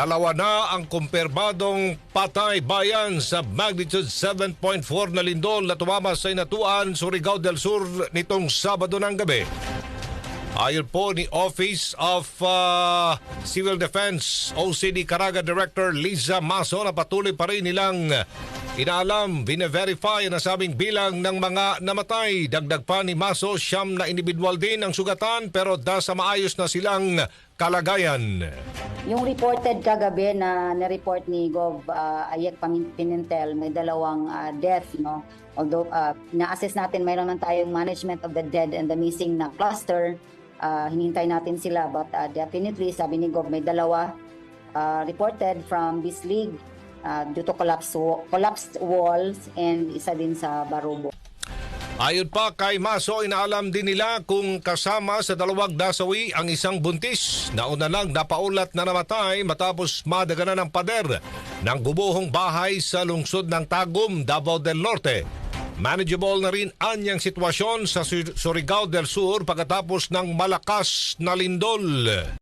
Dalawa na ang kumpirmadong patay bayan sa magnitude 7.4 na lindol na tumama sa Inatuan, Surigao del Sur nitong Sabado ng gabi. Ayon po ni Office of uh, Civil Defense OCD Caraga Director Liza Maso na patuloy pa rin nilang inaalam, bine-verify na sabing bilang ng mga namatay. Dagdag pa ni Maso, siyam na individual din ang sugatan pero nasa maayos na silang kalagayan. Yung reported kagabi na na-report ni Gov uh, Ayek Pamin- Pimentel, may dalawang uh, death, no? Although uh, na-assess natin mayroon man tayong management of the dead and the missing na cluster, uh, hinintay natin sila but uh, definitely sabi ni Gov may dalawa uh, reported from this league uh, due to collapse, collapsed walls and isa din sa Barubo. Ayon pa kay Maso, inaalam din nila kung kasama sa dalawang nasawi ang isang buntis. Nauna lang napaulat na namatay matapos madaganan ng pader ng gubuhong bahay sa lungsod ng Tagum, Davao del Norte. Manageable na rin anyang sitwasyon sa Sur- Surigao del Sur pagkatapos ng malakas na lindol.